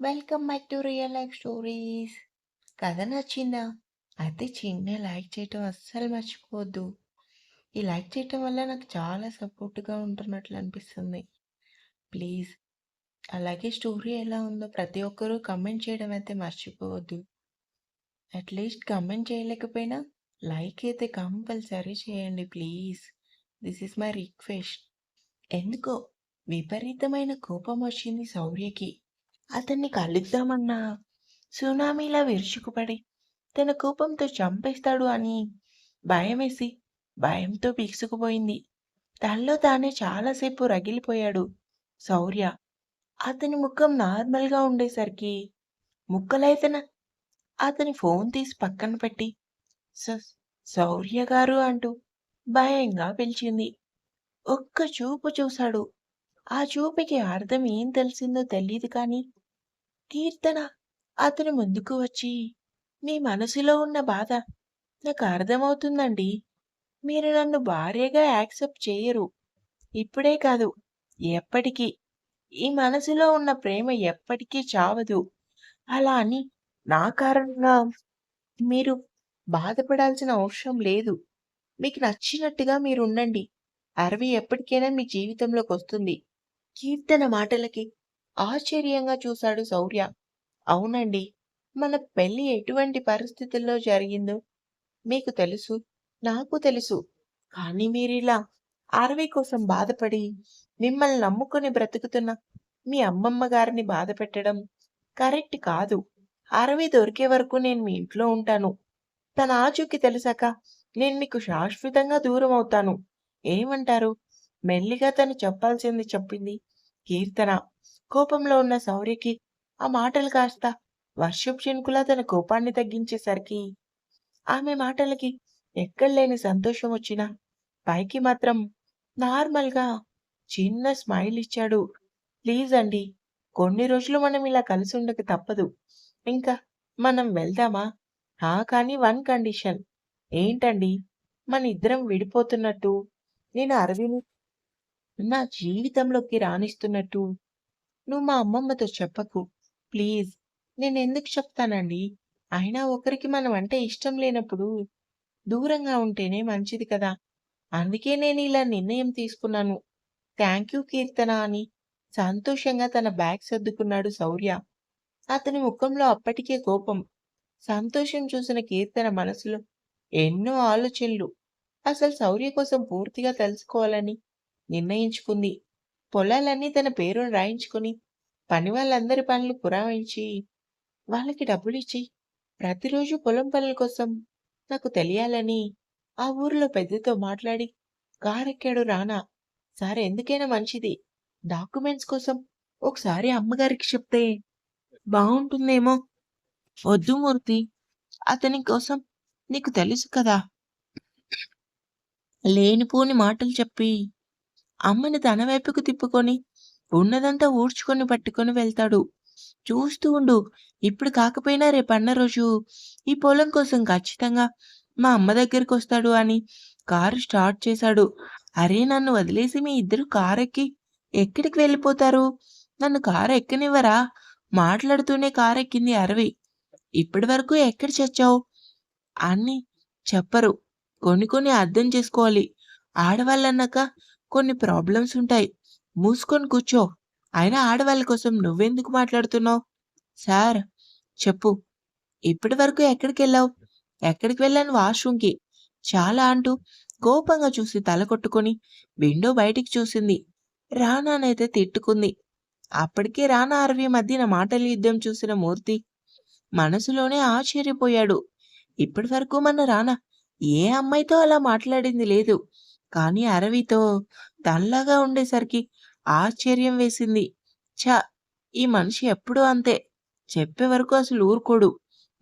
Welcome back to real life stories. కథ నచ్చిందా? అయితే చిన్న లైక్ చేయటం అస్సలు మర్చిపోవద్దు. ఈ లైక్ చేయటం వల్ల నాకు చాలా సపోర్ట్‌గా ఉంటున్నట్లు అనిపిస్తుంది. ప్లీజ్ అలాగే స్టోరీ ఎలా ఉందో ప్రతి ఒక్కరూ కమెంట్ చేయడం అయితే మర్చిపోవద్దు. అట్‌లీస్ట్ కమెంట్ చేయలేకపోయినా లైక్ అయితే కంపల్సరీ చేయండి please. This is my request. ఎందుకో విపరీతమైన కోపం వచ్చింది శౌర్యకి. అతన్ని కలుద్దామన్నా సునామీలా విరుచుకుపడి తన కోపంతో చంపేస్తాడు అని భయమేసి భయంతో పీక్సుకుపోయింది తనలో తానే చాలాసేపు రగిలిపోయాడు శౌర్య. అతని ముఖం నార్మల్‌గా ఉండేసరికి ముక్కలైతన అతని ఫోన్ తీసి పక్కన పెట్టి శౌర్య గారు అంటూ భయంగా పిలిచింది. ఒక్క చూపు చూశాడు. ఆ చూపుకి అర్థం ఏం తెలిసిందో తెలియదు కానీ కీర్తన అతని ముందుకు వచ్చి మీ మనసులో ఉన్న బాధ నాకు అర్థమవుతుందండి. మీరు నన్ను భార్యగా యాక్సెప్ట్ చేయరు. ఇప్పుడే కాదు ఎప్పటికీ. ఈ మనసులో ఉన్న ప్రేమ ఎప్పటికీ చావదు. అలా అని నా కారణంగా మీరు బాధపడాల్సిన అవసరం లేదు. మీకు నచ్చినట్టుగా మీరు ఉండండి అరవి ఎప్పటికైనా మీ జీవితంలోకి వస్తుంది కీర్తన మాటలకి ఆశ్చర్యంగా చూశాడు శౌర్య. అవునండి. మన పెళ్ళి ఎటువంటి పరిస్థితుల్లో జరిగిందో మీకు తెలుసు. నాకు తెలుసు. కానీ మీరిలా అరవి కోసం బాధపడి మిమ్మల్ని నమ్ముకొని బ్రతుకుతున్న మీ అమ్మమ్మ గారిని బాధపెట్టడం కరెక్ట్ కాదు. అరవి దొరికే వరకు నేను మీ ఇంట్లో ఉంటాను. తన ఆచూకి తెలిసాక నేను మీకు శాశ్వతంగా దూరం అవుతాను. ఏమంటారు? మెల్లిగా తను చెప్పాల్సింది చెప్పింది కీర్తన. కోపంలో ఉన్న శౌర్యకి ఆ మాటలు కాస్త వర్షపు చినుకులా తన కోపాన్ని తగ్గించేసరికి ఆమె మాటలకి ఎక్కడలేని సంతోషం వచ్చినా పైకి మాత్రం నార్మల్‌గా చిన్న స్మైల్ ఇచ్చాడు. ప్లీజ్ అండి. కొన్ని రోజులు మనం ఇలా కలిసి ఉండక తప్పదు. ఇంకా మనం వెళ్దామా? ఆ! కానీ వన్ కండిషన్. ఏంటండి? మన ఇద్దరం విడిపోతున్నట్టు, నేను అరవిని నా జీవితంలోకి రాణిస్తున్నట్టు నువ్వు మా అమ్మమ్మతో చెప్పకు. ప్లీజ్. నేనెందుకు చెప్తానండి? అయినా ఒకరికి మనం అంటే ఇష్టం లేనప్పుడు దూరంగా ఉంటేనే మంచిది కదా! అందుకే నేను ఇలా నిర్ణయం తీసుకున్నాను. థ్యాంక్ యూ కీర్తన అని సంతోషంగా తన బ్యాగ్ సర్దుకున్నాడు శౌర్య. అతని ముఖంలో అప్పటికే కోపం. సంతోషం చూసిన కీర్తన మనసులో ఎన్నో ఆలోచనలు. అసలు శౌర్య కోసం పూర్తిగా తెలుసుకోవాలని నిర్ణయించుకుంది. పొలాలన్నీ తన పేరున రాయించుకొని పనివాళ్ళందరి పనులు పురావించి వాళ్ళకి డబ్బులిచ్చి ప్రతిరోజు పొలం పనుల కోసం నాకు తెలియాలని ఆ ఊరిలో పెద్దతో మాట్లాడి కారెక్కాడు రానా. సార్ ఎందుకైనా మంచిది. డాక్యుమెంట్స్ కోసం ఒకసారి అమ్మగారికి చెప్తే బాగుంటుందేమో వద్దు మూర్తి. అతని కోసం నీకు తెలుసు కదా! లేనిపోని మాటలు చెప్పి అమ్మని తన వైపుకు తిప్పుకొని ఉన్నదంతా ఊడ్చుకొని పట్టుకొని వెళ్తాడు. చూస్తూ ఉండు. ఇప్పుడు కాకపోయినా రేపన్న రోజు ఈ పొలం కోసం ఖచ్చితంగా మా అమ్మ దగ్గరికి వస్తాడు అని కారు స్టార్ట్ చేశాడు. అరే నన్ను వదిలేసి మీ ఇద్దరు కారు ఎక్కి ఎక్కడికి వెళ్ళిపోతారు? నన్ను కారు ఎక్కనివ్వరా? మాట్లాడుతూనే కారు ఎక్కింది అరవి. ఇప్పటి వరకు ఎక్కడ చచ్చావు? అని చెప్పరు. కొన్ని కొన్ని అర్థం చేసుకోవాలి. ఆడవాళ్ళన్నాక కొన్ని ప్రాబ్లమ్స్ ఉంటాయి. మూసుకొని కూర్చో. అయినా ఆడవాళ్ళ కోసం నువ్వెందుకు మాట్లాడుతున్నావు? సార్ చెప్పు. ఇప్పటి వరకు ఎక్కడికెళ్ళావు? ఎక్కడికి వెళ్ళాను వాష్‌రూమ్‌కి. చాలా అంటూ కోపంగా చూసి తల కొట్టుకొని విండో బయటికి చూసింది. రానానైతే తిట్టుకుంది. అప్పటికే రానా అరవి మధ్యన మాటల యుద్ధం చూసిన మూర్తి మనసులోనే ఆశ్చర్యపోయాడు. ఇప్పటి వరకు మన రానా ఏ అమ్మాయితో అలా మాట్లాడింది లేదు. కానీ అరవితో తనలాగా ఉండేసరికి ఆశ్చర్యం వేసింది. ఛ! ఈ మనిషి ఎప్పుడూ అంతే. చెప్పే వరకు అసలు ఊరుకోడు.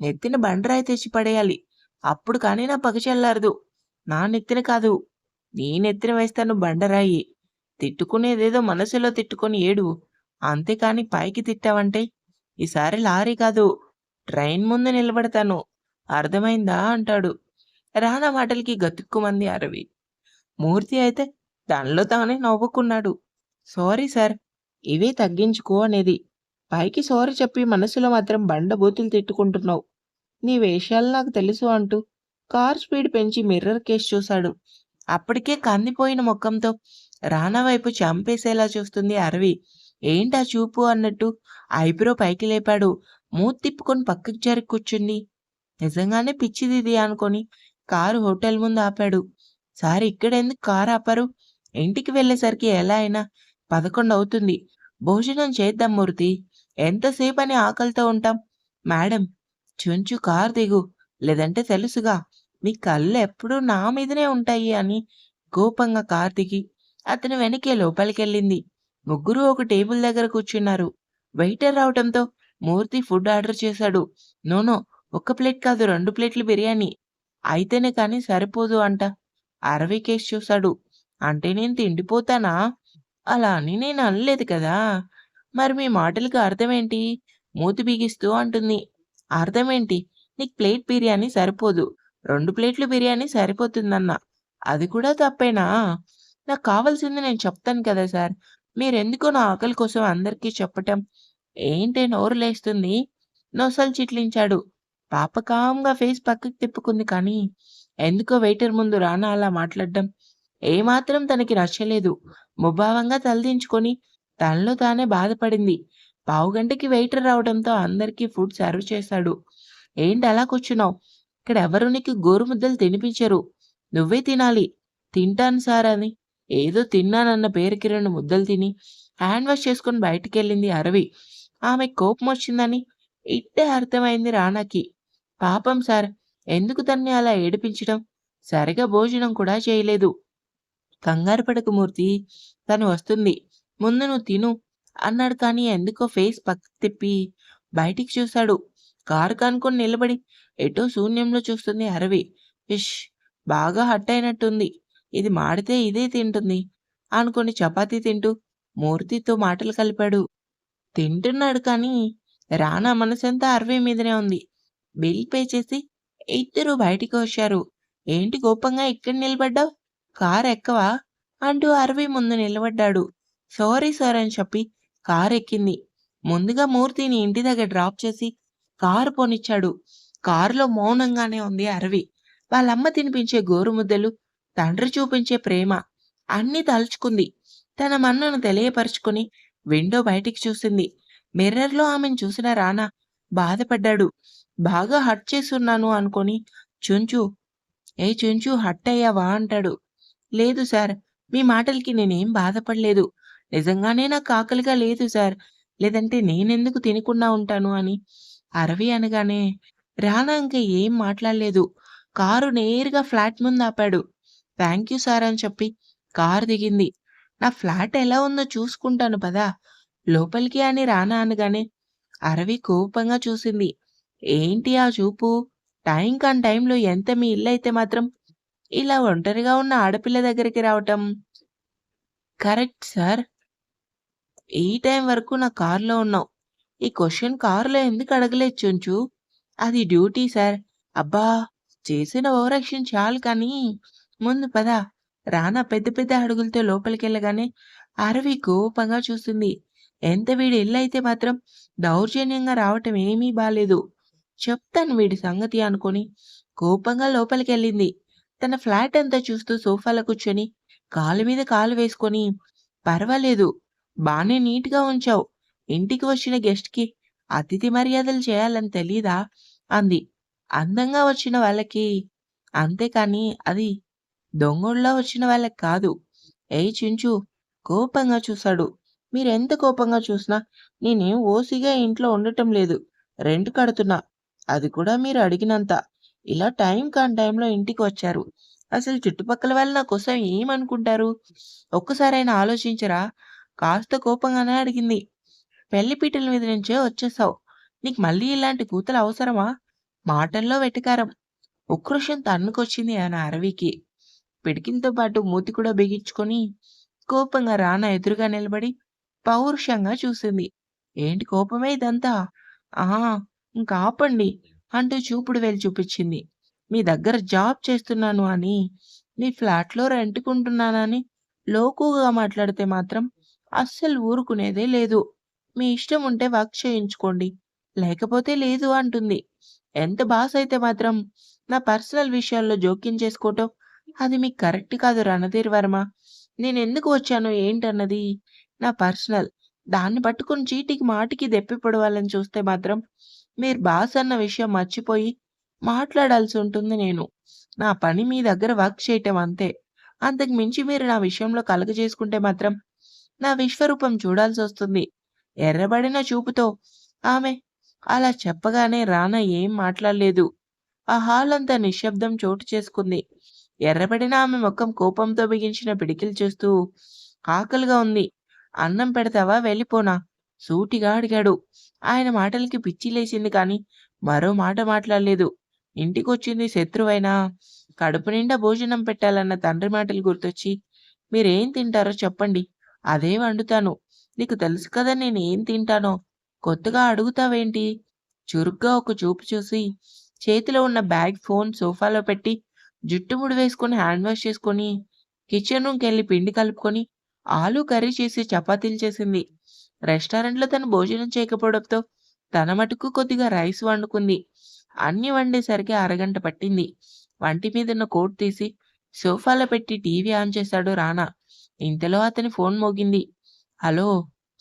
నెత్తిన బండరాయి తెచ్చి పడేయాలి. అప్పుడు కానీ నా పగ చెల్లారదు నా నెత్తిన కాదు. నీ నెత్తిన వేస్తాను బండరాయి. తిట్టుకునేదేదో మనసులో తిట్టుకొని ఏడు. అంతేకాని పైకి తిట్టావంటే ఈసారి లారీ కాదు ట్రైన్ ముందు నిలబడతాను. అర్థమైందా? అంటాడు. రానా మాటలకి గతుక్కుమంది అరవి. మూర్తి అయితే తనలో తానే నవ్వుకున్నాడు. Sorry sir. ఇవే తగ్గించుకో అనేది. పైకి సారీ చెప్పి మనసులో మాత్రం బండబూతులు తిట్టుకుంటున్నావు. నీ వేషాలు నాకు తెలుసు అంటూ కార్ స్పీడ్ పెంచి మిర్రర్ కేస్ చూశాడు. అప్పటికే కందిపోయిన ముఖంతో రానా వైపు చంపేసేలా చూస్తుంది అరవి. ఏంటా చూపు అన్నట్టు ఐబ్రో పైకి లేపాడు. మూతి తిప్పుకొని పక్కకి జరిగి కూర్చుంది. నిజంగానే పిచ్చిదిది అనుకొని కారు హోటల్ ముందు ఆపాడు. సార్ ఇక్కడెందుకు కారు ఆపారు? ఇంటికి వెళ్ళేసరికి ఎలా అయినా పదకొండు అవుతుంది భోజనం చేద్దాం మూర్తి. ఎంతసేపు అని ఆకలితో ఉంటాం? మేడం చుంచు కారు దిగు. లేదంటే తెలుసుగా మీ కళ్ళు ఎప్పుడూ నా మీదనే ఉంటాయి అని కోపంగా కారు దిగి అతని వెనకే లోపలికెళ్ళింది. ముగ్గురూ ఒక టేబుల్ దగ్గర కూర్చున్నారు. వెయిటర్ రావటంతో మూర్తి ఫుడ్ ఆర్డర్ చేశాడు. నో ఒక ఒక్క ప్లేట్ కాదు రెండు ప్లేట్లు బిర్యానీ. అయితేనే కానీ సరిపోదు అంట. అరవి చూశాడు. అంటే నేను తిండిపోతానా? అలా అని నేను అనలేదు కదా! మరి మీ మాటలకు అర్థమేంటి? మూతి బిగిస్తూ అంటుంది. అర్థమేంటి? నీకు ప్లేట్ బిర్యానీ సరిపోదు. రెండు ప్లేట్లు బిర్యానీ సరిపోతుందన్నా. అది కూడా తప్పేనా? నాకు కావాల్సింది నేను చెప్తాను కదా సార్. మీరెందుకో నా ఆకలి కోసం అందరికీ చెప్పటం. ఏంటే నోరు లేస్తుంది? నొసలు చిట్లించాడు. పాప కామ్‌గా ఫేస్ పక్కకి తిప్పుకుంది కానీ, ఎందుకో వెయిటర్ ముందు రానా అలా మాట్లాడడం ఏమాత్రం తనకి నచ్చలేదు. ముభావంగా తలదించుకొని తనలో తానే బాధపడింది. పావుగంటకి వెయిటర్ రావడంతో అందరికీ ఫుడ్ సర్వ్ చేశాడు. ఏంటి అలా కూర్చున్నావు? ఇక్కడ ఎవరు నీకు గోరుముద్దలు తినిపించరు. నువ్వే తినాలి. తింటాను సార్ అని ఏదో తిన్నానన్న పేరుకి రెండు ముద్దలు తిని హ్యాండ్ వాష్ చేసుకొని బయటికెళ్ళింది అరవి. ఆమె కోపం వచ్చిందని ఇట్టే అర్థమైంది రానాకి. పాపం సార్ ఎందుకు తన్ని అలా ఏడిపించడం? సరిగా భోజనం కూడా చేయలేదు. కంగారు పడకు మూర్తి. తను వస్తుంది. ముందు నువ్వు తిను అన్నాడు కానీ ఎందుకో ఫేస్ పక్క తిప్పి బయటికి చూశాడు. కారు కానుకొని నిలబడి ఎటో శూన్యంలో చూస్తుంది అరవి. ఇష్! బాగా హట్ అయినట్టుంది. ఇది మాడితే ఇదే తింటుంది అనుకుని చపాతీ తింటూ మూర్తితో మాటలు కలిపాడు. తింటున్నాడు కానీ రానా మనసంతా అరవి మీదనే ఉంది. బిల్ పే చేసి ఇద్దరూ బయటికి వచ్చారు. ఏంటి కోపంగా ఇక్కడ నిలబడ్డావు? కారు ఎక్కవా? అంటూ అరవి ముందు నిలబడ్డాడు. సారీ సార్ అని చెప్పి కారు ఎక్కింది. ముందుగా మూర్తిని ఇంటి దగ్గర డ్రాప్ చేసి కారు పోనిచ్చాడు. కారులో మౌనంగానే ఉంది అరవి. వాళ్ళమ్మ తినిపించే గోరుముద్దలు, తండ్రి చూపించే ప్రేమ అన్నీ తలుచుకుంది. తన మన్నను తెలియపరుచుకుని విండో బయటికి చూసింది. మిర్రర్‌లో ఆమెను చూసిన రానా బాధపడ్డాడు. బాగా హర్ట్ చేస్తున్నాను అనుకొని చుంచు ఏ చుంచు హర్ట్ అయ్యావా? అంటాడు. లేదు సార్. మీ మాటలకి నేనేం బాధపడలేదు. నిజంగానే నాకు ఆకలిగా లేదు సార్. లేదంటే నేనెందుకు తినకుండా ఉంటాను అని అరవి అనగానే రానా ఇంకా ఏం మాట్లాడలేదు. కారు నేరుగా ఫ్లాట్ ముందు ఆపాడు. థ్యాంక్ యూ సార్ అని చెప్పి కారు దిగింది. నా ఫ్లాట్ ఎలా ఉందో చూసుకుంటాను పదా లోపలికి అని రానా అనగానే అరవి కోపంగా చూసింది. ఏంటి ఆ చూపు? టైం కాని టైంలో ఎంత మీ ఇల్లయితే మాత్రం ఇలా ఒంటరిగా ఉన్న ఆడపిల్ల దగ్గరికి రావటం. Correct sir. ఈ టైం వరకు నా కారులో ఉన్నావు. ఈ క్వశ్చన్ కారులో ఎందుకు అడగలేదు చుంచు? అది డ్యూటీ సార్. అబ్బా! చేసిన ఓవరాక్షన్ చాలు కానీ ముందు పద. రానా పెద్ద పెద్ద అడుగులతో లోపలికెళ్ళగానే అరవి కోపంగా చూస్తుంది ఎంత వీడి ఇల్లయితే మాత్రం దౌర్జన్యంగా రావటం ఏమీ బాలేదు. చెప్తాను వీడి సంగతి అనుకొని కోపంగా లోపలికెళ్ళింది. తన ఫ్లాట్ అంతా చూస్తూ సోఫాలో కూర్చొని కాలు మీద కాలు వేసుకొని పర్వాలేదు. బాగానే నీట్‌గా ఉంచావు. ఇంటికి వచ్చిన గెస్ట్‌కి అతిథి మర్యాదలు చేయాలని తెలీదా? అంది. అందంగా వచ్చిన వాళ్ళకి అంతేకాని అది దొంగల్లో వచ్చిన వాళ్ళకి కాదు. ఏయ్ చించు కోపంగా చూశాడు. మీరెంత కోపంగా చూసినా నేనేం ఓసిగా ఇంట్లో ఉండటం లేదు. రెంట్ కడుతున్నా. అది కూడా మీరు అడిగినంత. ఇలా టైం కాని టైంలో ఇంటికి వచ్చారు. అసలు చుట్టుపక్కల వాళ్ళు నా కోసం ఏమనుకుంటారు? ఒక్కసారైనా ఆలోచించరా? కాస్త కోపంగానే అడిగింది. పెళ్ళి పీటల మీద నుంచే వచ్చేసావు. నీకు మళ్ళీ ఇలాంటి కూతలు అవసరమా? మాటల్లో వెటకారం. ఉక్రోషం తన్నుకొచ్చింది ఆయన అరవికి. పిడికింతో పాటు మూతి కూడా బిగించుకొని కోపంగా రానా ఎదురుగా నిలబడి పౌరుషంగా చూసింది. ఏంటి కోపమే ఇదంతా? ఆహా ఇంక ఆపండి అంటూ చూపుడు వేలు చూపించింది. మీ దగ్గర జాబ్ చేస్తున్నాను అని, నీ ఫ్లాట్‌లో రెంట్‌కుంటున్నానని లోకుగా మాట్లాడితే మాత్రం అస్సలు ఊరుకునేదే లేదు. మీ ఇష్టం ఉంటే వర్క్ చేయించుకోండి. లేకపోతే లేదు అంటుంది. ఎంత బాస్ అయితే మాత్రం నా పర్సనల్ విషయాల్లో జోక్యం చేసుకోవటం అది మీకు కరెక్ట్ కాదు రణధీర్ వర్మ. నేను ఎందుకు వచ్చాను ఏంటన్నది నా పర్సనల్. దాన్ని పట్టుకుని చీటికి మాటికి దెప్పి పొడవాలని చూస్తే మాత్రం మీరు బాస్ అన్న విషయం మర్చిపోయి మాట్లాడాల్సి ఉంటుంది నేను. నా పని మీ దగ్గర వర్క్ చేయటం అంతే. అంతకు మించి మీరు నా విషయంలో కలుగజేసుకుంటే మాత్రం నా విశ్వరూపం చూడాల్సి వస్తుంది ఎర్రబడిన చూపుతో ఆమె అలా చెప్పగానే రానా ఏం మాట్లాడలేదు. ఆ హాల్ అంతా నిశ్శబ్దం చోటు చేసుకుంది. ఎర్రబడిన ఆమె ముఖం కోపంతో బిగించిన పిడికిలు చూస్తూ ఆకలిగా ఉంది. అన్నం పెడతావా వెళ్ళిపోనా? సూటిగా అడిగాడు. ఆయన మాటలకి పిచ్చి లేచింది కానీ మరో మాట మాట్లాడలేదు. ఇంటికొచ్చింది శత్రువైనా కడుపు నిండా భోజనం పెట్టాలన్న తండ్రి మాటలు గుర్తొచ్చి మీరేం తింటారో చెప్పండి. అదే వండుతాను. నీకు తెలుసు కదా నేను ఏం తింటానో. కొత్తగా అడుగుతావేంటి? చురుగ్గా ఒక చూపు చూసి చేతిలో ఉన్న బ్యాగ్, ఫోన్ సోఫాలో పెట్టి జుట్టు ముడివేసుకొని హ్యాండ్ వాష్ చేసుకొని కిచెన్ రూమ్‌కెళ్ళి పిండి కలుపుకొని ఆలు కర్రీ చేసి చపాతీలు చేసింది. రెస్టారెంట్‌లో తను భోజనం చేయకపోవడంతో తన మటుకు కొద్దిగా రైస్ వండుకుంది. అన్ని వండేసరికి అరగంట పట్టింది. వంటి మీదున్న కోట్ తీసి సోఫాలో పెట్టి టీవీ ఆన్ చేశాడు రానా. ఇంతలో అతని ఫోన్ మోగింది. హలో!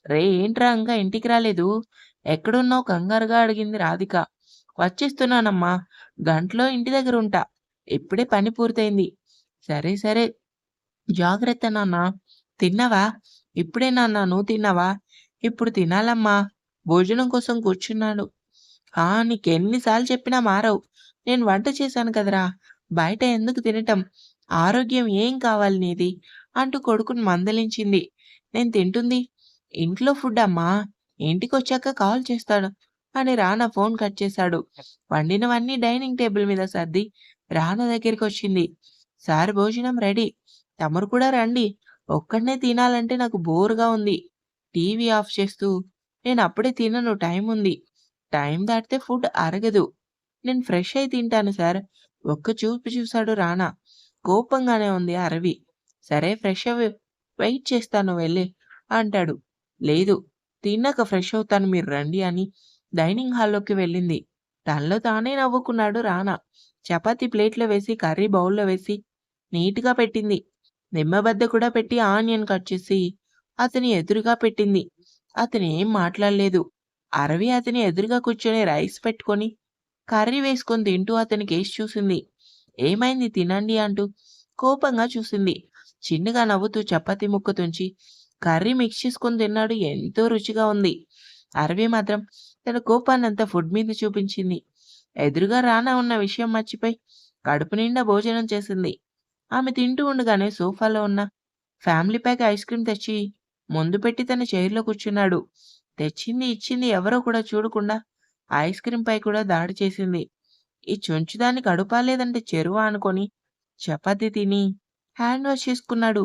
రే ఏంట్రా ఇంకా ఇంటికి రాలేదు? ఎక్కడున్నావు కంగారుగా అడిగింది రాధిక. వచ్చేస్తున్నానమ్మా. గంటలో ఇంటి దగ్గర ఉంటా ఇప్పుడే పని పూర్తయింది. సరే సరే. జాగ్రత్త నాన్నా. తిన్నావా? ఇప్పుడే నాన్నా నువ్వు తిన్నావా? ఇప్పుడు తినాలమ్మా. భోజనం కోసం కూర్చున్నాడు ఆ! నీకెన్ని సార్లు చెప్పినా మారవు. నేను వంట చేశాను కదరా! బయట ఎందుకు తినటం? ఆరోగ్యం ఏం కావాలి నీది? అంటూ కొడుకుని మందలించింది. నేను తింటుంది ఇంట్లో ఫుడ్ అమ్మా. ఇంటికొచ్చాక కాల్ చేస్తాడు అని రానా ఫోన్ కట్ చేశాడు. వండినవన్నీ డైనింగ్ టేబుల్ మీద సర్ది రానా దగ్గరికొచ్చింది. సార్ భోజనం రెడీ. తమరు కూడా రండి. ఒక్కడినే తినాలంటే నాకు బోరుగా ఉంది. టీవీ ఆఫ్ చేస్తూ నేను అప్పుడే తినను టైం ఉంది. టైం దాటితే ఫుడ్ అరగదు. నేను ఫ్రెష్ అయి తింటాను సార్. ఒక్క చూపు చూశాడు రానా. కోపంగానే ఉంది అరవి. సరే ఫ్రెష్ అవి వెయిట్ చేస్తాను వెళ్ళి అంటాడు. లేదు. తిన్నాక ఫ్రెష్ అవుతాను మీరు రండి అని డైనింగ్ హాల్లోకి వెళ్ళింది. తనలో తానే నవ్వుకున్నాడు రానా. చపాతీ ప్లేట్‌లో వేసి కర్రీ బౌల్‌లో వేసి నీట్‌గా పెట్టింది. నిమ్మబద్ద కూడా పెట్టి ఆనియన్ కట్ చేసి అతని ఎదురుగా పెట్టింది. అతనేం మాట్లాడలేదు. అరవి అతని ఎదురుగా కూర్చొని రైస్ పెట్టుకొని కర్రీ వేసుకొని తింటూ అతని కేసి చూసింది. ఏమైంది తినండి అంటూ కోపంగా చూసింది. చిన్నగా నవ్వుతూ చపాతి ముక్క తుంచి కర్రీ మిక్స్ చేసుకొని తిన్నాడు. ఎంతో రుచిగా ఉంది. అరవి మాత్రం తన కోపాన్నంతా ఫుడ్ మీద చూపించింది. ఎదురుగా రానా ఉన్న విషయం మర్చిపోయి కడుపు నిండా భోజనం చేసింది. ఆమె తింటూ ఉండగానే సోఫాలో ఉన్న ఫ్యామిలీ ప్యాక్ ఐస్ క్రీమ్ తెచ్చి ముందు పెట్టి తన చైర్‌లో కూర్చున్నాడు. తెచ్చింది, ఇచ్చింది ఎవరో కూడా చూడకుండా ఐస్ క్రీమ్ పై కూడా దాడి చేసింది. ఈ చెంచుదాన్ని అడుపాలేదంటే చెరువ అనుకొని చపాతి తిని హ్యాండ్ వాష్ చేసుకున్నాడు.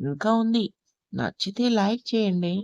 ఇంకా ఉంది. నచ్చితే లైక్ చేయండి.